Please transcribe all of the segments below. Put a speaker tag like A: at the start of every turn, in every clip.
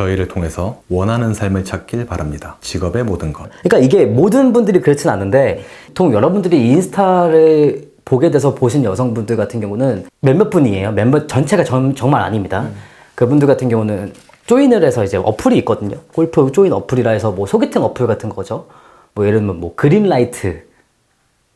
A: 저희를 통해서 원하는 삶을 찾길 바랍니다. 직업의 모든 것.
B: 그러니까 이게 모든 분들이 그렇진 않은데 보통 여러분들이 인스타를 보게 돼서 보신 여성분들 같은 경우는 몇몇 분이에요. 몇몇 전체가 정, 정말 아닙니다. 그분들 같은 경우는 조인을 해서 이제 어플이 있거든요. 골프 조인 어플이라 해서 뭐 소개팅 어플 같은 거죠. 뭐 예를 들면 뭐 그린라이트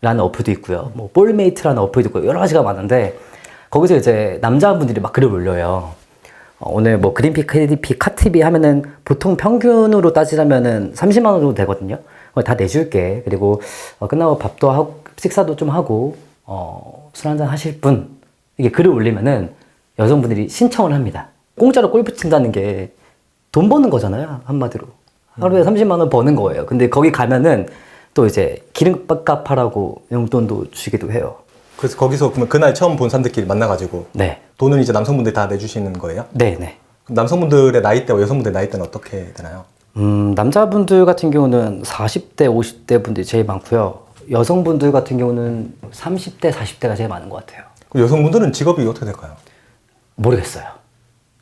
B: 라는 어플도 있고요. 뭐 볼메이트라는 어플도 있고 여러 가지가 많은데 거기서 이제 남자분들이 막 글을 올려요. 어, 오늘 뭐 그린피, 크리피, 카티비 하면은 보통 평균으로 따지자면은 30만 원 정도 되거든요. 다 내줄게. 그리고 어, 끝나고 밥도 하고 식사도 좀 하고 어, 술 한잔 하실 분 이게 글을 올리면은 여성분들이 신청을 합니다. 공짜로 골프 친다는 게 돈 버는 거잖아요. 한마디로. 하루에 30만 원 버는 거예요. 근데 거기 가면은 또 이제 기름값 하라고 용돈도 주기도 해요.
C: 그래서 거기서 그러면 그날 처음 본 사람들끼리 만나가지고
B: 네.
C: 돈은 이제 남성분들이 다 내주시는 거예요?
B: 네, 네.
C: 그럼 남성분들의 나이대와 여성분들의 나이대는 어떻게 되나요?
B: 음, 남자분들 같은 경우는 40대, 50대 분들이 제일 많고요. 여성분들 같은 경우는 30대, 40대가 제일 많은 것 같아요.
C: 그럼 여성분들은 직업이 어떻게 될까요?
B: 모르겠어요.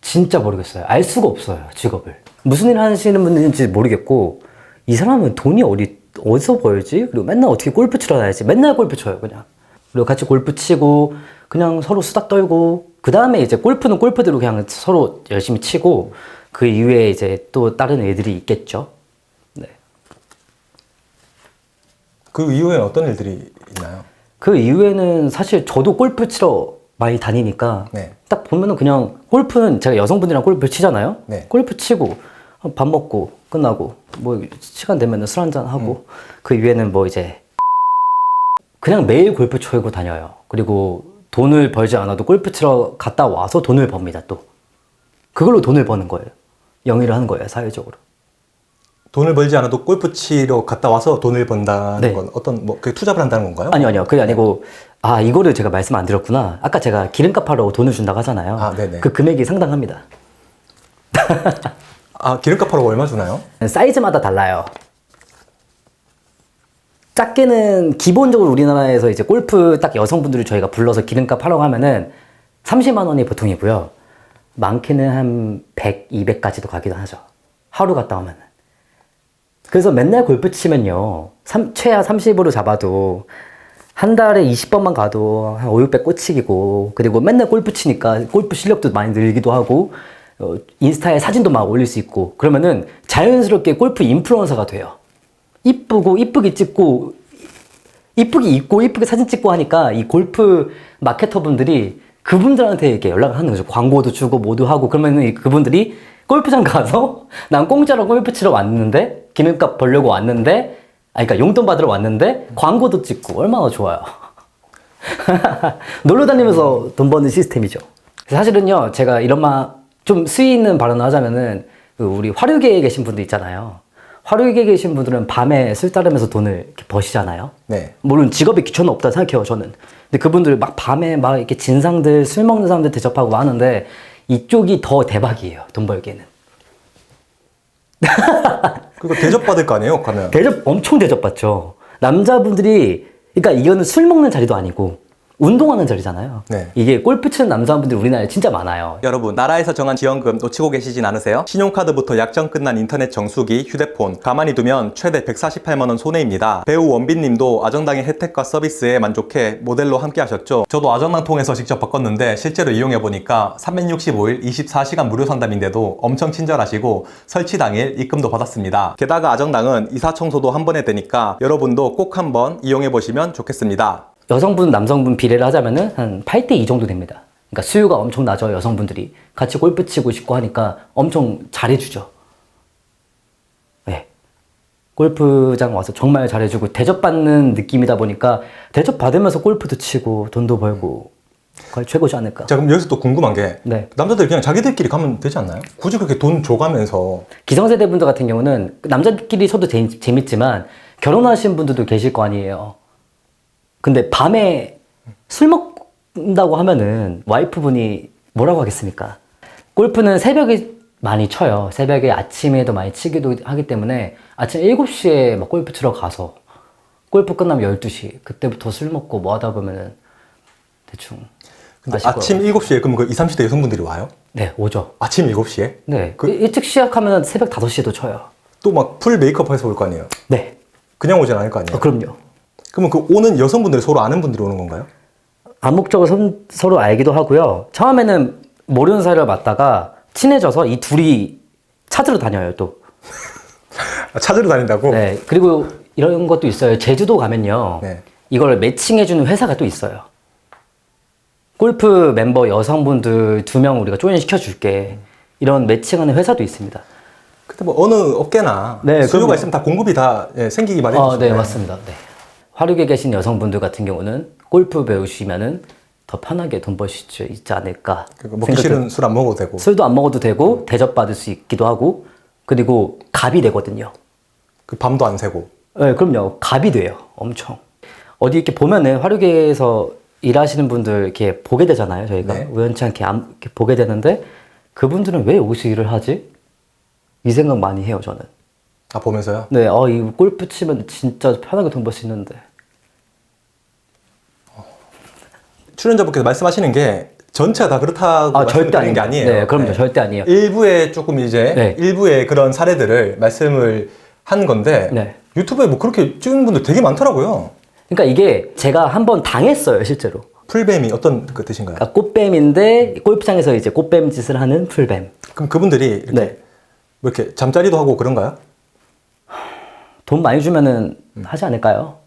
B: 진짜 모르겠어요. 알 수가 없어요, 직업을. 무슨 일 하시는 분인지 모르겠고, 이 사람은 돈이 어디, 어디서 벌지? 그리고 맨날 어떻게 골프 치러 다니지? 맨날 골프 쳐요, 그냥. 그리고 같이 골프 치고, 그냥 서로 수다 떨고, 그 다음에 이제 골프는 골프대로 그냥 서로 열심히 치고, 그 이후에 이제 또 다른 애들이 있겠죠. 네.
C: 그 이후에는 어떤 일들이 있나요?
B: 그 이후에는 사실 저도 골프 치러 많이 다니니까
C: 네.
B: 딱 보면은 그냥 골프는 제가 여성분들이랑 골프 치잖아요.
C: 네.
B: 골프 치고 밥 먹고 끝나고 뭐 시간 되면은 술 한잔 하고 그 이후에는 뭐 이제 그냥 매일 골프 치고 다녀요. 그리고 돈을 벌지 않아도 골프 치러 갔다 와서 돈을 법니다 또. 그걸로 돈을 버는 거예요. 영위를 하는 거예요 사회적으로.
C: 돈을 벌지 않아도 골프 치러 갔다 와서 돈을 번다는
B: 네.
C: 건 어떤 뭐 그게 투잡을 한다는 건가요?
B: 아니요 아니요 그게 아니고 아 이거를 제가 말씀 안 드렸구나. 아까 제가 기름값 하라고 돈을 준다고 하잖아요.
C: 아, 네네.
B: 그 금액이 상당합니다.
C: 아 기름값 하라고 얼마 주나요?
B: 사이즈마다 달라요. 작게는 기본적으로 우리나라에서 이제 골프 딱 여성분들을 저희가 불러서 기름값 하라고 하면은 30만 원이 보통이고요. 많게는 한 100, 200까지도 가기도 하죠. 하루 갔다 오면은. 그래서 맨날 골프 치면요. 삼- 최하 30으로 잡아도 한 달에 20번만 가도 한 5, 600 꽂히기고 그리고 맨날 골프 치니까 골프 실력도 많이 늘기도 하고 어, 인스타에 사진도 막 올릴 수 있고 그러면은 자연스럽게 골프 인플루언서가 돼요. 이쁘고 이쁘게 찍고 이쁘게 입고 이쁘게 사진 찍고 하니까 이 골프 마케터 분들이 그분들한테 이렇게 연락을 하는 거죠. 광고도 주고 뭐도 하고 그러면은 이 그분들이 골프장 가서 난 공짜로 골프 치러 왔는데 기름값 벌려고 왔는데 아니 그러니까 용돈 받으러 왔는데 광고도 찍고 얼마나 좋아요. 놀러 다니면서 돈 버는 시스템이죠. 사실은요, 제가 이런 말 좀 수위 있는 발언을 하자면은 그 우리 화류계에 계신 분들 있잖아요. 화류계에 계신 분들은 밤에 술 따르면서 돈을 이렇게 버시잖아요.
C: 네.
B: 물론 직업에 기초는 없다 생각해요, 저는. 근데 그분들 막 밤에 막 이렇게 진상들, 술 먹는 사람들 대접하고 하는데 이쪽이 더 대박이에요, 돈 벌기에는.
C: 그거 대접 받을 거 아니에요? 가면
B: 대접 엄청 대접받죠. 남자분들이 그러니까 이거는 술 먹는 자리도 아니고 운동하는 자리잖아요.
C: 네.
B: 이게 골프 치는 남자분들이 우리나라에 진짜 많아요.
C: 여러분 나라에서 정한 지원금 놓치고 계시진 않으세요? 신용카드부터 약정 끝난 인터넷 정수기, 휴대폰 가만히 두면 최대 148만 원 손해입니다. 배우 원빈님도 아정당의 혜택과 서비스에 만족해 모델로 함께 하셨죠. 저도 아정당 통해서 직접 바꿨는데 실제로 이용해 보니까 365일 24시간 무료 상담인데도 엄청 친절하시고 설치 당일 입금도 받았습니다. 게다가 아정당은 이사 청소도 한 번에 되니까 여러분도 꼭 한번 이용해 보시면 좋겠습니다.
B: 여성분, 남성분 비례를 하자면은 한 8대 2 정도 됩니다. 그러니까 수요가 엄청 낮아요, 여성분들이. 같이 골프 치고 싶고 하니까 엄청 잘해주죠. 네. 골프장 와서 정말 잘해주고 대접받는 느낌이다 보니까 대접받으면서 골프도 치고 돈도 벌고 거의 최고지 않을까.
C: 자 그럼 여기서 또 궁금한 게
B: 네.
C: 남자들 그냥 자기들끼리 가면 되지 않나요? 굳이 그렇게 돈 줘가면서
B: 기성세대 분들 같은 경우는 남자끼리 쳐도 재, 재밌지만 결혼하신 분들도 계실 거 아니에요. 근데 밤에 술 먹는다고 하면은 와이프분이 뭐라고 하겠습니까? 골프는 새벽에 많이 쳐요. 새벽에 아침에도 많이 치기도 하기 때문에 아침 7시에 막 골프 치러 가서 골프 끝나면 12시. 그때부터 술 먹고 뭐 하다 보면은 대충
C: 근데 아침
B: 거예요.
C: 7시에 그럼 그 20, 30대 여성분들이 와요?
B: 네, 오죠.
C: 아침 7시에?
B: 네.
C: 그-
B: 일찍 시작하면 새벽 5시에도 쳐요.
C: 또 막 풀 메이크업 해서 올 거 아니에요?
B: 네.
C: 그냥 오진 않을 거 아니에요?
B: 어, 그럼요.
C: 그러면 그 오는 여성분들이 서로 아는 분들이 오는 건가요?
B: 암묵적으로 선- 서로 알기도 하고요. 처음에는 모르는 사이를 맞다가 친해져서 이 둘이 찾으러 다녀요, 또.
C: 아, 찾으러 다닌다고?
B: 네. 그리고 이런 것도 있어요. 제주도 가면요.
C: 네.
B: 이걸 매칭해주는 회사가 또 있어요. 골프 멤버 여성분들 두 명 우리가 조인 시켜줄게. 이런 매칭하는 회사도 있습니다.
C: 근데 뭐 어느 업계나
B: 네,
C: 수요가
B: 그럼요.
C: 있으면 다 공급이 다 예, 생기기 마련이죠.
B: 어, 네, 맞습니다. 네. 화력에 계신 여성분들 같은 경우는 골프 배우시면은 더 편하게 돈벌수 있지 않을까.
C: 먹기 싫은 술 안 먹어도 되고.
B: 술도 안 먹어도 되고 대접받을 수 있기도 하고 그리고 갑이 되거든요.
C: 그 밤도 안 새고.
B: 네, 그럼요. 갑이 돼요. 엄청. 어디 이렇게 보면은 화류계에서 일하시는 분들 이렇게 보게 되잖아요. 저희가
C: 네.
B: 우연치 않게, 암- 이렇게 보게 되는데 그분들은 왜 여기서 일을 하지? 이 생각 많이 해요. 저는.
C: 아 보면서요.
B: 네, 어, 이 골프 치면 진짜 편하게 돈 벌 수 있는데.
C: 출연자분께서 말씀하시는 게 전체가 다 그렇다고
B: 아, 절대
C: 말씀드리는 게
B: 아닙니다.
C: 아니에요.
B: 네, 그럼요. 절대 아니에요.
C: 일부에 조금 이제
B: 네.
C: 일부의 그런 사례들을 말씀을 한 건데
B: 네.
C: 유튜브에 뭐 그렇게 찍는 분들 되게 많더라고요.
B: 그러니까 이게 제가 한번 당했어요, 실제로.
C: 풀뱀이 어떤 그 뜻인가요?
B: 그러니까 꽃뱀인데 골프장에서 이제 꽃뱀 짓을 하는 풀뱀.
C: 그럼 그분들이 이렇게
B: 네.
C: 뭐 이렇게 잠자리도 하고 그런가요?
B: 돈 많이 주면은 하지 않을까요?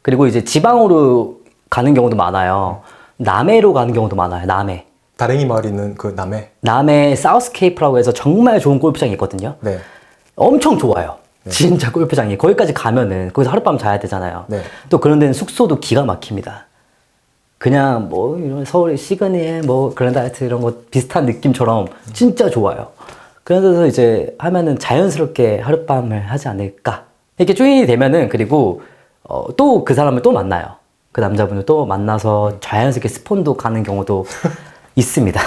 B: 그리고 이제 지방으로 가는 경우도 많아요. 남해로 가는 경우도 많아요. 남해.
C: 다랭이 마을에 있는 그 남해.
B: 남해 사우스 케이프라고 해서 정말 좋은 골프장이 있거든요.
C: 네.
B: 엄청 좋아요. 진짜 골프장이. 거기까지 가면은 거기서 하룻밤 자야 되잖아요.
C: 네.
B: 또 그런 데는 숙소도 기가 막힙니다. 그냥 뭐 이런 서울 시그니에 뭐 그랜드 하이트 이런 거 비슷한 느낌처럼 진짜 좋아요. 그런 데서 이제 하면은 자연스럽게 하룻밤을 하지 않을까. 이렇게 조인이 되면은 그리고 어, 또 그 사람을 또 만나요. 그 남자분을 또 만나서 자연스럽게 스폰도 가는 경우도 있습니다.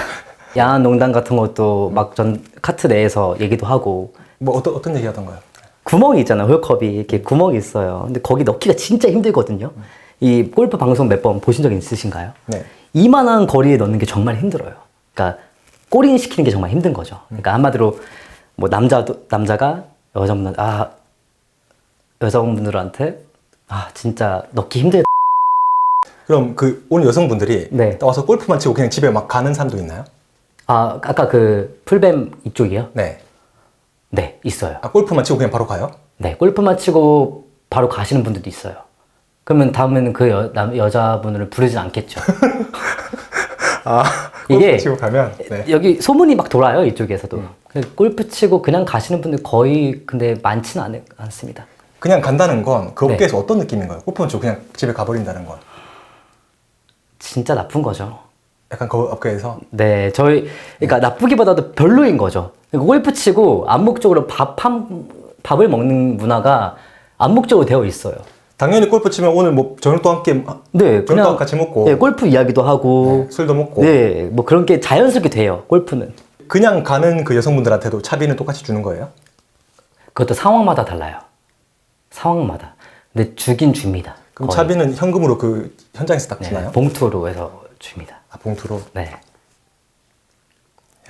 B: 야한 농담 같은 것도 막 전 카트 내에서 얘기도 하고
C: 뭐 어떤 어떤 얘기 하던가요?
B: 구멍이 있잖아요. 홀컵이 이렇게 구멍이 있어요. 근데 거기 넣기가 진짜 힘들거든요. 이 골프 방송 몇 번 보신 적 있으신가요?
C: 네.
B: 이만한 거리에 넣는 게 정말 힘들어요. 그러니까 꼬린 시키는 게 정말 힘든 거죠. 그러니까 한마디로 뭐 남자도 남자가 여자분들 아 여성분들한테 아 진짜 넣기 힘들.
C: 그럼 그 오는 여성분들이
B: 네.
C: 와서 골프만 치고 그냥 집에 막 가는 사람도 있나요?
B: 아 아까 그 풀뱀 이쪽이요?
C: 네.
B: 네 있어요.
C: 아 골프만 치고 그냥 바로 가요?
B: 네, 골프만 치고 바로 가시는 분들도 있어요. 그러면 다음에는 그 여, 남, 여자분을 부르진 않겠죠.
C: 아
B: 이게-
C: 치고 가면 네.
B: 여기 소문이 막 돌아요, 이쪽에서도. 그 골프 치고 그냥 가시는 분들 거의 근데 많지는 않, 않습니다.
C: 그냥 간다는 건그
B: 네.
C: 업계에서 어떤 느낌인가요? 골프만 치고 그냥 집에 가버린다는 건
B: 진짜 나쁜 거죠.
C: 약간 그 업계에서
B: 네, 저희, 그러니까 나쁘기보다도 별로인 거죠. 그러니까 골프 치고 암묵적으로 밥 한, 밥을 먹는 문화가 암묵적으로 되어 있어요.
C: 당연히 골프 치면 오늘 뭐 저녁도 함께
B: 네,
C: 저녁도 같이 먹고
B: 네, 골프 이야기도 하고,
C: 네, 술도 먹고
B: 네, 뭐 그런 게 자연스럽게 돼요, 골프는.
C: 그냥 가는 그 여성분들한테도 차비는 똑같이 주는 거예요?
B: 그것도 상황마다 달라요. 상황마다. 근데 주긴 줍니다.
C: 그럼
B: 거의.
C: 차비는 현금으로 그 현장에서 딱
B: 네,
C: 주나요?
B: 봉투로 해서 줍니다.
C: 아 봉투로
B: 네.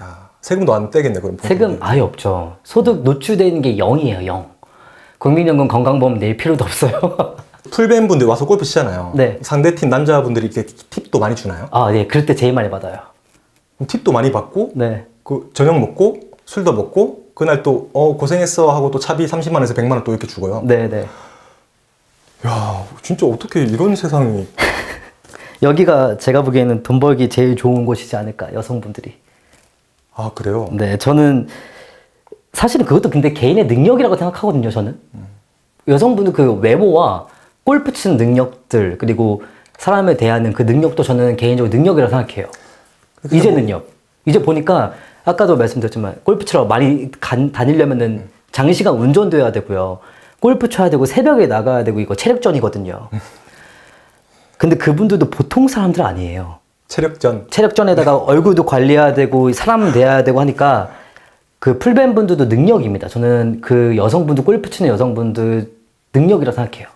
C: 야 세금도 안 떼겠네 그럼 봉투로.
B: 세금 아예 없죠. 소득 노출되는 게 0이에요, 0. 국민연금 건강보험 낼 필요도 없어요.
C: 풀뱀 분들 와서 골프 치잖아요.
B: 네.
C: 상대 팀 남자분들이 이렇게 팁도 많이 주나요?
B: 아, 네. 그럴 때 제일 많이 받아요.
C: 그럼 팁도 많이 받고
B: 네.
C: 그 저녁 먹고 술도 먹고 그날 또 어 고생했어 하고 또 차비 30만 원에서 100만 원 또 이렇게 주고요.
B: 네, 네.
C: 야 진짜 어떻게 이런 세상이
B: 여기가 제가 보기에는 돈 벌기 제일 좋은 곳이지 않을까, 여성분들이.
C: 아 그래요?
B: 네, 저는 사실은 그것도 근데 개인의 능력이라고 생각하거든요, 저는. 여성분들 그 외모와 골프 치는 능력들, 그리고 사람에 대하는 그 능력도 저는 개인적으로 능력이라고 생각해요. 이제 능력. 이제 보니까 아까도 말씀드렸지만 골프 치러 많이 간- 다니려면은 장시간 운전도 해야 되고요. 골프 쳐야 되고 새벽에 나가야 되고 이거 체력전이거든요. 근데 그분들도 보통 사람들 아니에요.
C: 체력전
B: 체력전에다가 얼굴도 관리해야 되고 사람 돼야 되고 하니까 그 풀뱀 분들도 능력입니다. 저는 그 여성분들 골프 치는 여성분들 능력이라 생각해요.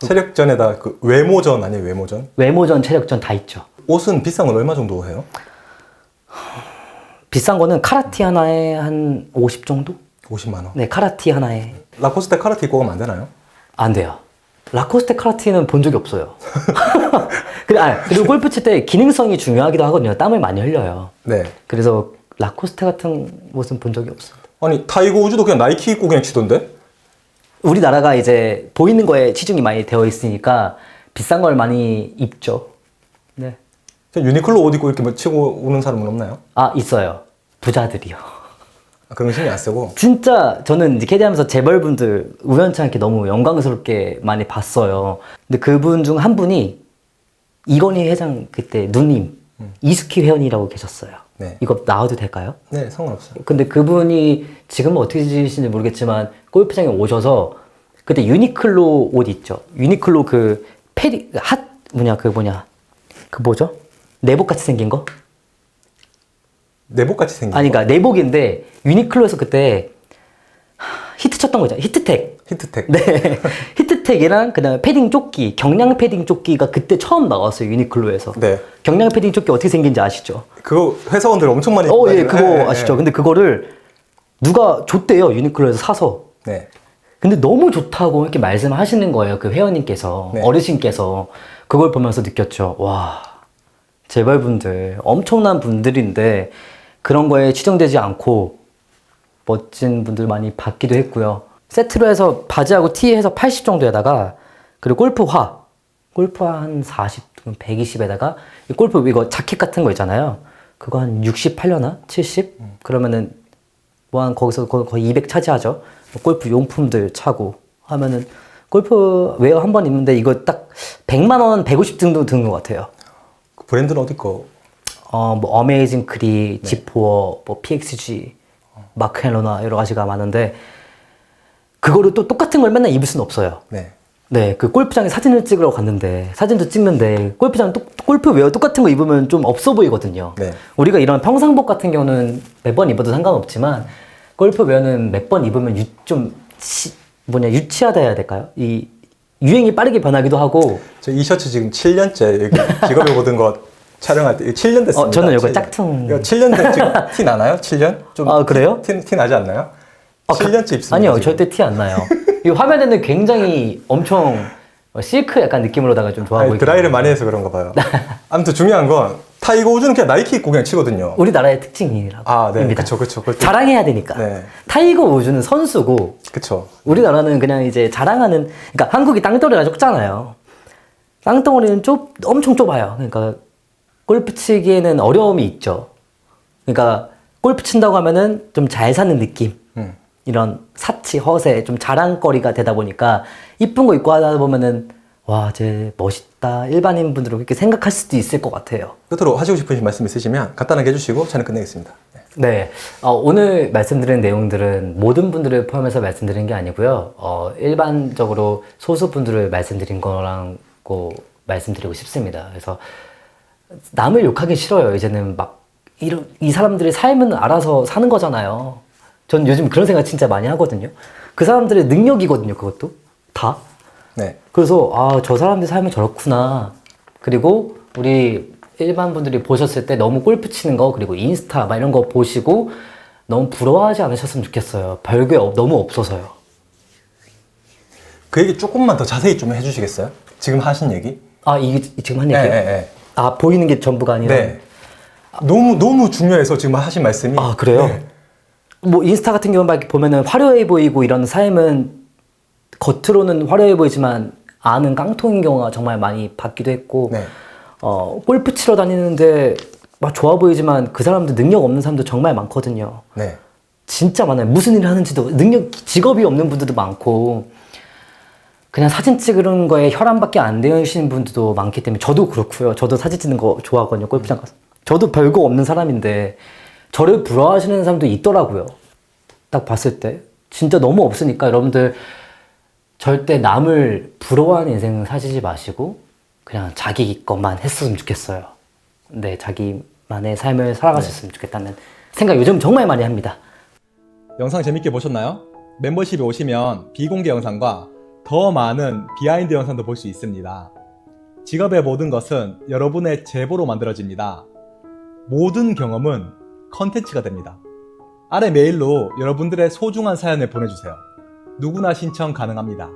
C: 체력전에다 그 외모전 아니에요 외모전?
B: 외모전, 체력전 다 있죠.
C: 옷은 비싼 건 얼마 정도 해요?
B: 비싼 거는 카라티 하나에 한 50 정도?
C: 50만 원.
B: 네, 카라티 하나에
C: 라코스테 카라티 입고 가면 안 되나요?
B: 안 돼요. 라코스테 카라티는 본 적이 없어요. 그리고, 아, 그리고 골프 칠 때 기능성이 중요하기도 하거든요. 땀을 많이 흘려요.
C: 네.
B: 그래서 라코스테 같은 옷은 본 적이 없어요.
C: 아니 타이거 우즈도 그냥 나이키 입고 그냥 치던데?
B: 우리나라가 이제 보이는 거에 치중이 많이 되어 있으니까 비싼 걸 많이 입죠. 네.
C: 그냥 유니클로 옷 입고 이렇게 뭐 치고 오는 사람은 없나요?
B: 아, 있어요. 부자들이요.
C: 아, 그런 거 신경 안 쓰고.
B: 진짜 저는 이제 캐디하면서 재벌분들 우연치 않게 너무 영광스럽게 많이 봤어요. 근데 그분 중 한 분이 이건희 회장 그때 누님 이스키 회원이라고 계셨어요.
C: 네.
B: 이거 나와도 될까요?
C: 네, 상관없어요.
B: 근데 그분이 지금은 어떻게 지시는지 모르겠지만 골프장에 오셔서 그때 유니클로 옷 있죠. 유니클로 그 페리 핫 뭐냐 그 뭐냐 그 뭐죠? 내복 같이 생긴 거?
C: 내복 같이 생긴
B: 아니
C: 거.
B: 그러니까 내복인데 유니클로에서 그때 하, 히트 쳤던 거죠. 히트텍.
C: 히트텍.
B: 네. 히트 텍이랑 그다음에 패딩 조끼, 경량 패딩 조끼가 그때 처음 나왔어요. 유니클로에서.
C: 네.
B: 경량 패딩 조끼 어떻게 생긴지 아시죠?
C: 그거 회사원들 엄청 많이
B: 어, 예, 그거
C: 네,
B: 아시죠?
C: 네.
B: 근데 그거를 누가 줬대요. 유니클로에서 사서.
C: 네.
B: 근데 너무 좋다고 이렇게 말씀하시는 거예요. 그 회원님께서,
C: 네.
B: 어르신께서. 그걸 보면서 느꼈죠. 와, 재벌분들, 엄청난 분들인데 그런 거에 치중되지 않고 멋진 분들 많이 받기도 했고요. 세트로 해서 바지하고 티 해서 80 정도에다가 그리고 골프화, 골프화 한 40, 120에다가 이 골프 이거 자켓 같은 거 있잖아요. 그거 한 68려나? 70? 그러면은 뭐 한 거기서 거의 거의 200 차지하죠. 골프 용품들 차고 하면은 골프 웨어 한 번 입는데 이거 딱 100만 원, 150 정도 드는 것 같아요.
C: 그 브랜드는 어디 거?
B: 어, 뭐 어메이징 크리, 지포어, 뭐 PXG, 마크헬로나 여러 가지가 많은데 그거를 또 똑같은 걸 맨날 입을 수는 없어요.
C: 네.
B: 네, 그 골프장에 사진을 찍으러 갔는데 사진도 찍는데 골프장 똑- 골프 웨어 똑같은 거 입으면 좀 없어 보이거든요.
C: 네.
B: 우리가 이런 평상복 같은 경우는 몇번 입어도 상관없지만 골프 웨어는 몇 번 입으면 유, 좀 시- 뭐냐 유치하다 해야 될까요? 이 유행이 빠르게 변하기도 하고
C: 저 이 셔츠 지금 7년째 여기 직업을 모든 거 촬영할 때 7년 됐습니다.
B: 어, 저는 이거
C: 7년.
B: 짝퉁.
C: 이거 7년 된 지금 티 나나요? 7년? 좀
B: 아, 그래요?
C: 티, 티 나지 않나요?
B: 아, 그-
C: 7년째 입습니다.
B: 아니요,
C: 지금.
B: 절대 티 안 나요. 이 화면에는 굉장히 엄청 실크 약간 느낌으로다가 좀 좋아
C: 아니,
B: 보이고.
C: 드라이를 많이 해서 그런가 봐요. 아무튼 중요한 건 타이거 우즈는 그냥 나이키 입고 그냥 치거든요.
B: 우리나라의 특징이라고.
C: 아, 네.
B: 입니다.
C: 그쵸, 그쵸. 또-
B: 자랑해야 되니까.
C: 네.
B: 타이거 우즈는 선수고
C: 그쵸.
B: 우리나라는 그냥 이제 자랑하는 그러니까 한국이 땅덩어리가 좁잖아요. 땅덩어리는 좁 엄청 좁아요. 그러니까 골프 치기에는 어려움이 있죠. 그러니까 골프 친다고 하면은 좀 잘 사는 느낌.
C: 음.
B: 이런 사치 허세 좀 자랑거리가 되다 보니까 이쁜 거 입고 하다 보면은 와, 쟤 멋있다. 일반인 분들은 그렇게 생각할 수도 있을 것 같아요.
C: 끝으로 하시고 싶으신 말씀 있으시면 간단하게 해주시고 저는 끝내겠습니다. 네.
B: 네. 어, 오늘 말씀드린 내용들은 모든 분들을 포함해서 말씀드린 게 아니고요. 어, 일반적으로 소수 분들을 말씀드린 거라고 말씀드리고 싶습니다. 그래서 남을 욕하기 싫어요. 이제는 막 이런 이 사람들의 삶은 알아서 사는 거잖아요. 전 요즘 그런 생각 진짜 많이 하거든요. 그 사람들의 능력이거든요. 그것도 다.
C: 네.
B: 그래서 아 저 사람들 삶이 저렇구나. 그리고 우리 일반 분들이 보셨을 때 너무 골프 치는 거 그리고 인스타 막 이런 거 보시고 너무 부러워하지 않으셨으면 좋겠어요. 별게 없- 너무 없어서요.
C: 그 얘기 조금만 더 자세히 좀 해주시겠어요? 지금 하신 얘기?
B: 아 이게 지금 한
C: 네,
B: 얘기요?
C: 네, 네.
B: 아 보이는 게 전부가 아니라.
C: 네. 너무 너무 중요해서 지금 하신 말씀이.
B: 아 그래요?
C: 네.
B: 뭐 인스타 같은 경우는 막 보면은 화려해 보이고 이런 삶은 겉으로는 화려해 보이지만 안은 깡통인 경우가 정말 많이 받기도 했고
C: 네.
B: 어, 골프 치러 다니는데 막 좋아 보이지만 그 사람들 능력 없는 사람도 정말 많거든요.
C: 네.
B: 진짜 많아요. 무슨 일을 하는지도 능력 직업이 없는 분들도 많고 그냥 사진 찍는 거에 혈안밖에 안 되시는 분들도 많기 때문에 저도 그렇고요. 저도 사진 찍는 거 좋아하거든요. 골프장 가서. 저도 별거 없는 사람인데 저를 부러워하시는 사람도 있더라고요. 딱 봤을 때 진짜 너무 없으니까 여러분들 절대 남을 부러워하는 인생 사시지 마시고 그냥 자기 것만 했으면 좋겠어요. 네, 자기만의 삶을 살아가셨으면 좋겠다는 생각 요즘 정말 많이 합니다.
C: 영상 재밌게 보셨나요? 멤버십에 오시면 비공개 영상과 더 많은 비하인드 영상도 볼 수 있습니다. 직업의 모든 것은 여러분의 제보로 만들어집니다. 모든 경험은 컨텐츠가 됩니다. 아래 메일로 여러분들의 소중한 사연을 보내주세요. 누구나 신청 가능합니다.